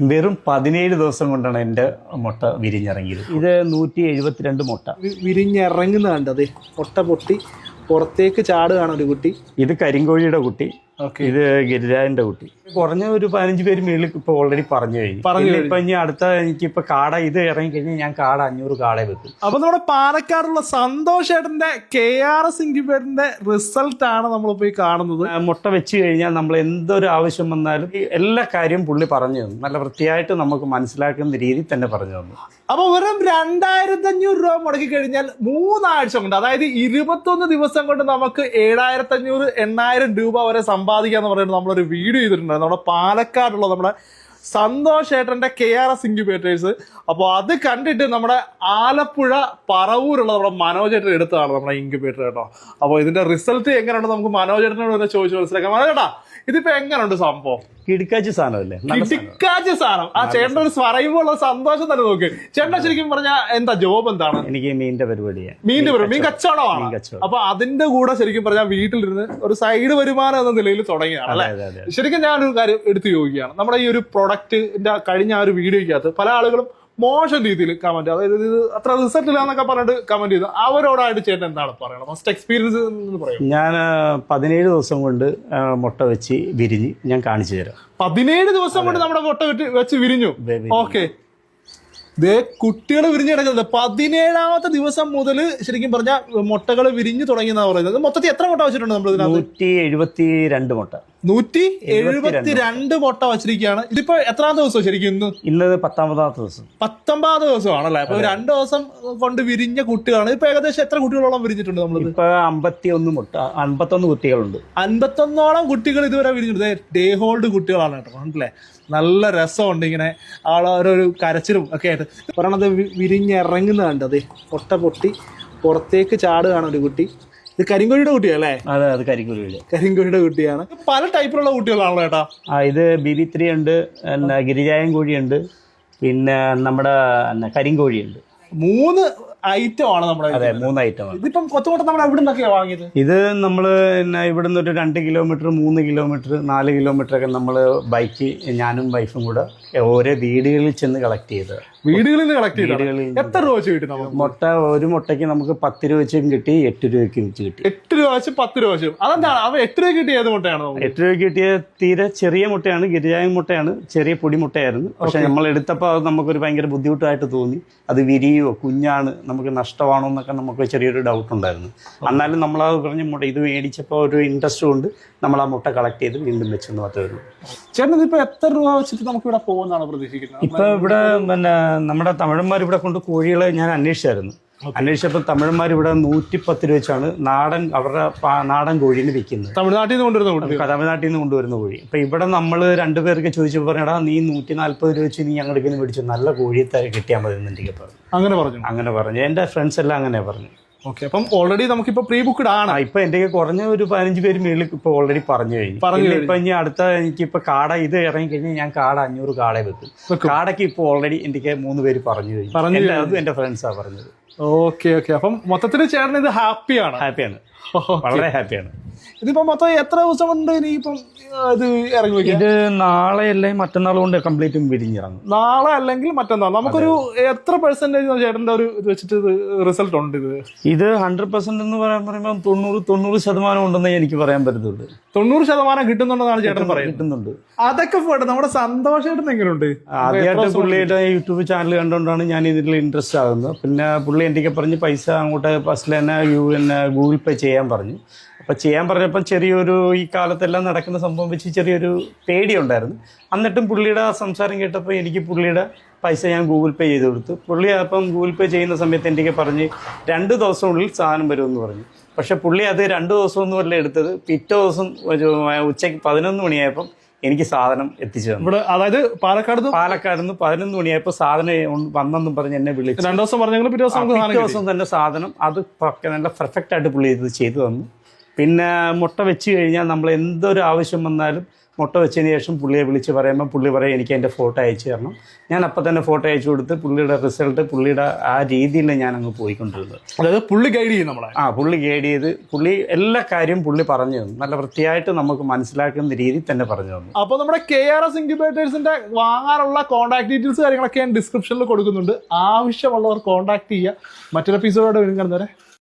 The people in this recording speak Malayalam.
വെറും പതിനേഴ് ദിവസം കൊണ്ടാണ് എന്റെ മുട്ട വിരിഞ്ഞിറങ്ങിയത്. ഇത് നൂറ്റി എഴുപത്തിരണ്ട് മുട്ട. വിരിഞ്ഞിറങ്ങുന്നതാണ്ട് വിരിഞ്ഞിറങ്ങുന്ന കണ്ടത് പൊട്ട പൊട്ടി പുറത്തേക്ക് ചാടുകയാണ് ഒരു കുട്ടി. ഇത് കരിങ്കോഴിയുടെ കുട്ടി. ഇത് ഗിരിരാജന്റെ കുട്ടി. കുറഞ്ഞ ഒരു പതിനഞ്ച് പേര് മേളിൽ ഇപ്പൊ ഓൾറെഡി പറഞ്ഞു കഴിഞ്ഞു. പറഞ്ഞു ഇപ്പൊ ഇനി അടുത്ത എനിക്ക് ഇപ്പൊ കാട ഇത് ഇറങ്ങി കഴിഞ്ഞാൽ ഞാൻ കാട അഞ്ഞൂറ് കാട വെക്കും. അപ്പൊ നമ്മുടെ പാലക്കാടുള്ള സന്തോഷ് ഏട്ടന്റെ കെ ആർ എസ് ഇൻക്യുബേറ്ററിന്റെ റിസൾട്ട് ആണ് നമ്മളിപ്പോ ഈ കാണുന്നത്. മുട്ട വെച്ച് കഴിഞ്ഞാൽ നമ്മൾ എന്തൊരു ആവശ്യം വന്നാലും എല്ലാ കാര്യവും പുള്ളി പറഞ്ഞു തന്നു. നല്ല വൃത്തിയായിട്ട് നമുക്ക് മനസ്സിലാക്കുന്ന രീതിയിൽ തന്നെ പറഞ്ഞു തന്നു. അപ്പൊ വെറും രണ്ടായിരത്തി അഞ്ഞൂറ് രൂപ മുടക്കി കഴിഞ്ഞാൽ മൂന്നാഴ്ച കൊണ്ട് അതായത് ഇരുപത്തൊന്ന് ദിവസം കൊണ്ട് നമുക്ക് ഏഴായിരത്തി അഞ്ഞൂറ് എണ്ണായിരം രൂപ വരെ സമ്പാദിക്കാന്ന് പറയുന്നത് നമ്മളൊരു വീഡിയോ ചെയ്തിട്ടുണ്ടായിരുന്നു. നമ്മുടെ പാലക്കാടുള്ള നമ്മുടെ സന്തോഷ് ഏട്ടന്റെ കെ ആർ എസ് ഇൻക്യുബേറ്റേഴ്സ് അപ്പോൾ അത് കണ്ടിട്ട് നമ്മുടെ ആലപ്പുഴ പറവൂരുള്ള നമ്മുടെ മനോജേട്ടൻ എടുത്തതാണ് നമ്മുടെ ഇൻക്യുബേറ്റർ കേട്ടോ. അപ്പോൾ ഇതിന്റെ റിസൾട്ട് എങ്ങനെയുണ്ടെന്ന് നമുക്ക് മനോജേട്ടനോട് തന്നെ ചോദിച്ചു മനസ്സിലാക്കാം. മനോജേട്ടാ ഇതിപ്പോ എങ്ങനെയുണ്ട് സംഭവം? കിടുക്കാച്ചി സാധനമല്ലേ? നല്ല സാധനം. ആ ചേട്ടൻ ഒരു പറയുമ്പോൾ ഉള്ള സന്തോഷം തന്നെ നോക്ക്. ചേട്ടൻ ശരിക്കും പറഞ്ഞാൽ എന്താ ജോബ് എന്താണ്? എനിക്ക് മീനിന്റെ പരിപാടിയാണ് മീന്റെ പരിപാടി മീൻ കച്ചവടമാണ്. അപ്പൊ അതിന്റെ കൂടെ ശരിക്കും പറഞ്ഞാൽ വീട്ടിലിരുന്ന് ഒരു സൈഡ് വരുമാനം എന്ന നിലയിൽ തുടങ്ങിയാണ് അല്ലെ? ശരിക്കും ഞാനൊരു കാര്യം എടുത്തു ചോദിക്കുകയാണ്. നമ്മുടെ ഈ ഒരു പ്രൊഡക്റ്റിന്റെ കഴിഞ്ഞ ആ ഒരു വീഡിയോയ്ക്കകത്ത് പല ആളുകളും മോശം രീതിയിൽ കമന്റ് അതായത് ഇത് അത്ര റിസൾട്ട് ഇല്ല എന്നൊക്കെ പറഞ്ഞിട്ട് കമന്റ് ചെയ്തു. അവരോടായിട്ട് ചേട്ടൻ എന്താണ് പറയുന്നത് ഫസ്റ്റ് എക്സ്പീരിയൻസ് എന്ന് പറയും? ഞാൻ പതിനേഴ് ദിവസം കൊണ്ട് മുട്ട വെച്ച് വിരിഞ്ഞ് ഞാൻ കാണിച്ചു തരാം. പതിനേഴ് ദിവസം കൊണ്ട് നമ്മുടെ മുട്ട വെച്ച് വിരിഞ്ഞു. ഓക്കെ ദേ കുട്ടികൾ വിരിഞ്ഞു കിടക്കുന്നത്. പതിനേഴാമത്തെ ദിവസം മുതൽ ശരിക്കും പറഞ്ഞാൽ മുട്ടകൾ വിരിഞ്ഞു തുടങ്ങിയെന്നാണ് പറയുന്നത്. മൊത്തത്തിൽ എത്ര മുട്ട വെച്ചിട്ടുണ്ട് നമ്മൾ ഇതിനകത്ത്? നൂറ്റി എഴുപത്തി രണ്ട് മുട്ട. നൂറ്റി എഴുപത്തി രണ്ട് മുട്ട വെച്ചിരിക്കുകയാണ്. ഇതിപ്പോ എത്രാം ദിവസം ശരിക്കും ഇന്ന്? ഇന്ന് പത്താമതാമത്തെ ദിവസം. പത്തൊമ്പത് ദിവസമാണല്ലേ? അപ്പൊ രണ്ട് ദിവസം കൊണ്ട് വിരിഞ്ഞ കുട്ടികളാണ്. ഇപ്പൊ ഏകദേശം എത്ര കുട്ടികളോളം വിരിഞ്ഞിട്ടുണ്ട് നമ്മൾ ഇപ്പൊ അമ്പത്തി ഒന്ന് മുട്ട അമ്പത്തൊന്ന് കുട്ടികളുണ്ട്. അൻപത്തൊന്നോളം കുട്ടികൾ ഇതുവരെ വിരിഞ്ഞിട്ടുണ്ട്. ഡേ ഹോൾഡ് കുട്ടികളാണ് കേട്ടോ. അല്ലേ നല്ല രസമുണ്ട് ഇങ്ങനെ. ആളൊരു കരച്ചിലും ഒക്കെ ആയിട്ട് പറയണത് വി- വിരിഞ്ഞിറങ്ങുന്ന കണ്ടത് പൊട്ട പൊട്ടി പുറത്തേക്ക് ചാടുകയാണ് ഒരു കുട്ടി. ഇത് കരിങ്കോഴിയുടെ കുട്ടിയല്ലേ അതെ അത് കരിങ്കോഴിയുടെ. കരിങ്കോഴിയുടെ കുട്ടിയാണ്. പല ടൈപ്പിലുള്ള കുട്ടികളാണല്ലോ ചേട്ടാ ആ ഇത് ബി ബി ത്രീ ഉണ്ട് ഗിരിജായം ഗിരിജായൻ കോഴിയുണ്ട് പിന്നെ നമ്മുടെ കരിങ്കോഴിയുണ്ട്. മൂന്ന് ഐറ്റം ആണ് നമ്മുടെ അതെ മൂന്ന് ഐറ്റമാണ് ഇതിപ്പം കൊത്തുകൊട്ട നമ്മൾ എവിടെ നിന്നൊക്കെയാണ് വാങ്ങിയത്? ഇത് നമ്മൾ പിന്നെ ഇവിടുന്ന് ഒരു രണ്ട് കിലോമീറ്റർ മൂന്ന് കിലോമീറ്റർ നാല് കിലോമീറ്റർ ഒക്കെ നമ്മൾ ബൈക്ക് ഞാനും വൈഫും കൂടെ ഓരോ വീടുകളിൽ ചെന്ന് കളക്ട് ചെയ്ത് വീടുകളിൽ നിന്ന് കളക്ട് വീടുകളിൽ എത്ര രൂപ വെച്ച് കിട്ടി നമുക്ക്? മുട്ട ഒരു മുട്ടയ്ക്ക് നമുക്ക് പത്ത് രൂപ വെച്ചും കിട്ടി എട്ട് രൂപയ്ക്ക് വെച്ച് കിട്ടി. എട്ട് രൂപ വെച്ച് പത്ത് രൂപ വെച്ചും. അതെന്താണ് അവ എട്ട് രൂപ കിട്ടിയ ഏത് മുട്ടയാണ് എട്ട് രൂപയ്ക്ക് കിട്ടിയ തീരെ ചെറിയ മുട്ടയാണ് ഗിരിജായ മുട്ടയാണ് ചെറിയ പൊടി മുട്ടയായിരുന്നു. പക്ഷെ നമ്മൾ എടുത്തപ്പോൾ അത് നമുക്കൊരു ഭയങ്കര ബുദ്ധിമുട്ടായിട്ട് തോന്നി. അത് വിരിയോ കുഞ്ഞാണ് നമുക്ക് നഷ്ടമാണോ എന്നൊക്കെ നമുക്ക് ചെറിയൊരു ഡൗട്ട് ഉണ്ടായിരുന്നു. എന്നാലും നമ്മൾ അത് പറഞ്ഞ് മുട്ട ഇത് മേടിച്ചപ്പോൾ ഒരു ഇൻട്രസ്റ്റ് കൊണ്ട് നമ്മൾ ആ മുട്ട കളക്ട് ചെയ്ത് വീണ്ടും വെച്ചെന്ന് മാത്രമേ ഉള്ളൂ. ചേട്ടൻ ഇപ്പൊ എത്ര രൂപ വെച്ചിട്ട് നമുക്ക് ഇവിടെ പോകുന്നതാണ് പ്രതീക്ഷിക്കുന്നത്? ഇപ്പൊ ഇവിടെ പിന്നെ നമ്മുടെ തമിഴന്മാർ ഇവിടെ കൊണ്ട് കോഴികളെ ഞാൻ അന്വേഷിച്ചായിരുന്നു. അന്വേഷിച്ചപ്പോൾ തമിഴന്മാർ ഇവിടെ നൂറ്റിപ്പത്ത് രൂപ വെച്ചാണ് നാടൻ അവരുടെ നാടൻ കോഴീനെ വിൽക്കുന്നത്. തമിഴ്നാട്ടിൽ നിന്ന് കൊണ്ടുവരുന്ന കോഴി. തമിഴ്നാട്ടിൽ നിന്ന് കൊണ്ടുവരുന്ന കോഴി. അപ്പൊ ഇവിടെ നമ്മൾ രണ്ടുപേർക്ക് ചോദിച്ചപ്പോൾ പറഞ്ഞടാ നീ നൂറ്റി നാല്പത് രൂപ വെച്ച് നീ ഞങ്ങളുടെ നിന്ന് മേടിച്ചു നല്ല കോഴി കിട്ടിയാൽ മതി എന്ന് എനിക്ക് പറഞ്ഞു. അങ്ങനെ പറഞ്ഞു. അങ്ങനെ പറഞ്ഞു. എന്റെ ഫ്രണ്ട്സ് എല്ലാം അങ്ങനെ പറഞ്ഞു. ഓക്കെ അപ്പം ഓൾറെഡി നമുക്കിപ്പോ പ്രീ ബുക്ക്ഡ് ആണ് ഇപ്പം എന്റെ കുറഞ്ഞ ഒരു പതിനഞ്ച് പേര് മേളിൽ ഇപ്പൊ ഓൾറെഡി പറഞ്ഞു കഴിഞ്ഞു. പറഞ്ഞു ഇപ്പം ഇനി അടുത്ത എനിക്ക് ഇപ്പൊ കാട ഇത് ഇറങ്ങി കഴിഞ്ഞാൽ ഞാൻ കാട അഞ്ഞൂറ് കാട വെക്കും. കാടയ്ക്ക് ഇപ്പൊ ഓൾറെഡി എനിക്ക് മൂന്ന് പേര് പറഞ്ഞു കഴിഞ്ഞു. അതും എന്റെ ഫ്രണ്ട്സാണ് പറഞ്ഞത്. ഓക്കെ ഓക്കെ അപ്പം മൊത്തത്തിൽ ചേട്ടൻ ഇത് ഹാപ്പിയാണ്. ഹാപ്പിയാണ് വളരെ ഹാപ്പിയാണ്. ഇതിപ്പോ മൊത്തം എത്ര ദിവസം കൊണ്ട് ഇനിയിപ്പം ഇത് ഇറങ്ങി ഇത് നാളെ അല്ലെങ്കിൽ മറ്റന്നാൾ കൊണ്ട് കംപ്ലീറ്റും വിരിഞ്ഞിറങ്ങും നാളെ അല്ലെങ്കിൽ മറ്റന്നാൾ. നമുക്കൊരു എത്ര പെർസെന്റേജ് ചേട്ടന്റെ ഒരു ഇത് വെച്ചിട്ട് ഇത് റിസൾട്ട് ഉണ്ട് ഇത്? ഇത് ഹൺഡ്രഡ് പെർസെന്റ് എന്ന് പറയാൻ പറയുമ്പോൾ തൊണ്ണൂറ് തൊണ്ണൂറ് ശതമാനം ഉണ്ടെന്ന് എനിക്ക് പറയാൻ പറ്റത്തുള്ളൂ. തൊണ്ണൂറ് ശതമാനം കിട്ടുന്നുണ്ടെന്നാണ് ചേട്ടൻ പറയുന്നത്. കിട്ടുന്നുണ്ട്. അതൊക്കെ പോട്ടെ നമ്മുടെ സന്തോഷമായിട്ട് എങ്ങനെയുണ്ട് ആദ്യമായിട്ട് പുള്ളിയുടെ യൂട്യൂബ് ചാനൽ കണ്ടുകൊണ്ടാണ് ഞാൻ ഇതിൽ ഇൻട്രസ്റ്റ് ആകുന്നത്. പിന്നെ പുള്ളി എന്റെ പറഞ്ഞ് പൈസ അങ്ങോട്ട് ഫസ്റ്റിൽ തന്നെ യു എന്നെ ഗൂഗിൾ പേ ചെയ്യാൻ പറഞ്ഞു. അപ്പോൾ ചെയ്യാൻ പറഞ്ഞപ്പോൾ ചെറിയൊരു ഈ കാലത്തെല്ലാം നടക്കുന്ന സംഭവം വെച്ച് ചെറിയൊരു പേടിയുണ്ടായിരുന്നു. എന്നിട്ടും പുള്ളിയുടെ സംസാരം കേട്ടപ്പോൾ എനിക്ക് പുള്ളിയുടെ പൈസ ഞാൻ ഗൂഗിൾ പേ ചെയ്ത് കൊടുത്തു. പുള്ളി അപ്പം ഗൂഗിൾ പേ ചെയ്യുന്ന സമയത്ത് എനിക്ക് പറഞ്ഞ് രണ്ട് ദിവസത്തിനുള്ളിൽ സാധനം വരുമെന്ന് പറഞ്ഞു. പക്ഷേ പുള്ളി അത് രണ്ട് ദിവസമൊന്നും അല്ല എടുത്തത്. പിറ്റേ ദിവസം ഉച്ചയ്ക്ക് പതിനൊന്ന് മണിയായപ്പം എനിക്ക് സാധനം എത്തിച്ചു തന്നു. ഇവിടെ അതായത് പാലക്കാട് പാലക്കാട് നിന്ന് പതിനൊന്ന് മണിയായപ്പോൾ സാധനം വന്നെന്നും പറഞ്ഞ് എന്നെ വിളിച്ചു. രണ്ടു ദിവസം പറഞ്ഞെങ്കിലും പിറ്റേ ദിവസം പിറ്റേ ദിവസം തന്നെ സാധനം അത് നല്ല പെർഫെക്റ്റ് ആയിട്ട് പുള്ളി ഇത് ചെയ്തു തന്നു. പിന്നെ മുട്ട വെച്ച് കഴിഞ്ഞാൽ നമ്മൾ എന്തൊരു ആവശ്യം വന്നാലും മുട്ട വെച്ചതിന് ശേഷം പുള്ളിയെ വിളിച്ച് പറയുമ്പോൾ പുള്ളി പറയും എനിക്ക് എന്റെ ഫോട്ടോ അയച്ചു തരണം. ഞാൻ അപ്പം തന്നെ ഫോട്ടോ അയച്ചു കൊടുത്ത് പുള്ളിയുടെ റിസൾട്ട് പുള്ളിയുടെ ആ രീതിയിൽ ഞാൻ അങ്ങ് പോയിക്കൊണ്ടിരുന്നത്. അതായത് പുള്ളി ഗൈഡ് ചെയ്യും നമ്മളെ. ആ പുള്ളി ഗൈഡ് ചെയ്ത് പുള്ളി എല്ലാ കാര്യവും പുള്ളി പറഞ്ഞു തന്നു. നല്ല വൃത്തിയായിട്ട് നമുക്ക് മനസ്സിലാക്കുന്ന രീതി തന്നെ പറഞ്ഞു തന്നു. അപ്പോൾ നമ്മുടെ കെ ആർ എസ് ഇൻക്യുബേറ്റേഴ്സിന്റെ വാങ്ങാനുള്ള കോൺടാക്ട് ഡീറ്റെയിൽസ് കാര്യങ്ങളൊക്കെ ഞാൻ ഡിസ്ക്രിപ്ഷനിൽ കൊടുക്കുന്നുണ്ട്. ആവശ്യമുള്ളവർ കോൺടാക്ട് ചെയ്യുക. മറ്റൊരു എപ്പിസോഡോടെ വരും കാണുന്നവരെ